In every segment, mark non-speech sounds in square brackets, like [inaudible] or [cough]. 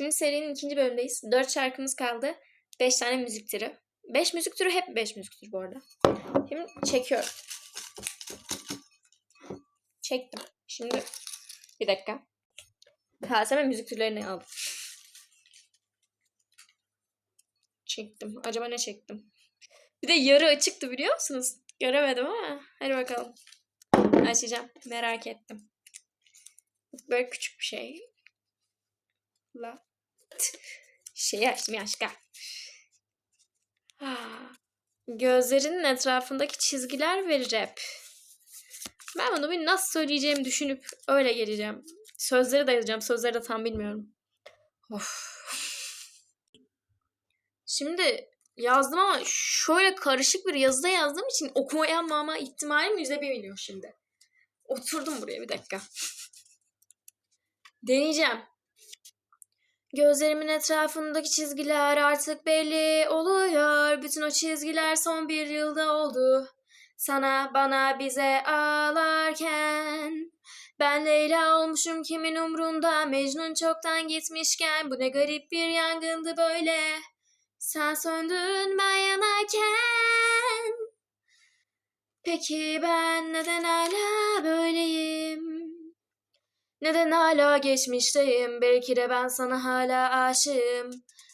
Şimdi serinin ikinci bölümündeyiz. Dört şarkımız kaldı. Beş tane müzik türü. Beş müzik türü hep beş müzik türü bu arada. Şimdi çekiyorum. Çektim. Şimdi bir dakika. Kaseme müzik türlerini aldım. Çektim. Acaba ne çektim? Bir de yarı açıktı biliyor musunuz? Göremedim ama. Hadi bakalım. Açacağım. Merak ettim. Böyle küçük bir şey. La. Şeyi açtım ya aşka. Ah. [sighs] Gözlerinin etrafındaki çizgiler ve rap. Ben bunu bir nasıl söyleyeceğimi düşünüp öyle geleceğim. Sözleri de yazacağım. Sözleri de tam bilmiyorum. Of. Şimdi yazdım ama şöyle karışık bir yazıda yazdığım için okumaya mama ihtimalim yüzde bir milyon şimdi. Oturdum buraya bir dakika. Deneyeceğim. Gözlerimin etrafındaki çizgiler artık belli oluyor. Bütün o çizgiler son bir yılda oldu. Sana, bana, bize ağlarken. Ben Leyla olmuşum kimin umrunda. Mecnun çoktan gitmişken. Bu ne garip bir yangındı böyle. Sen söndün ben yanarken. Peki ben neden hala böyleyim? Neden hala geçmişteyim? Belki de ben sana hala aşığım.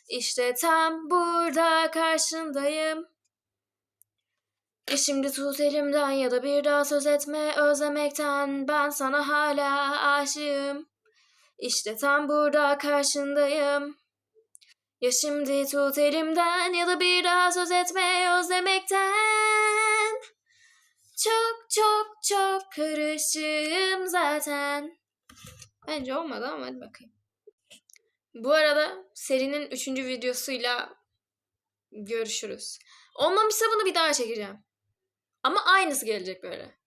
İşte tam burada karşındayım. Ya şimdi tut elimden ya da bir daha söz etme özlemekten. Ben sana hala aşığım. İşte tam burada karşındayım. Ya şimdi tut elimden ya da bir daha söz etme özlemekten. Çok çok çok karışığım zaten. Bence olmadı ama hadi bakayım. Bu arada serinin üçüncü videosuyla görüşürüz. Olmamışsa bunu bir daha çekeceğim. Ama aynısı gelecek böyle.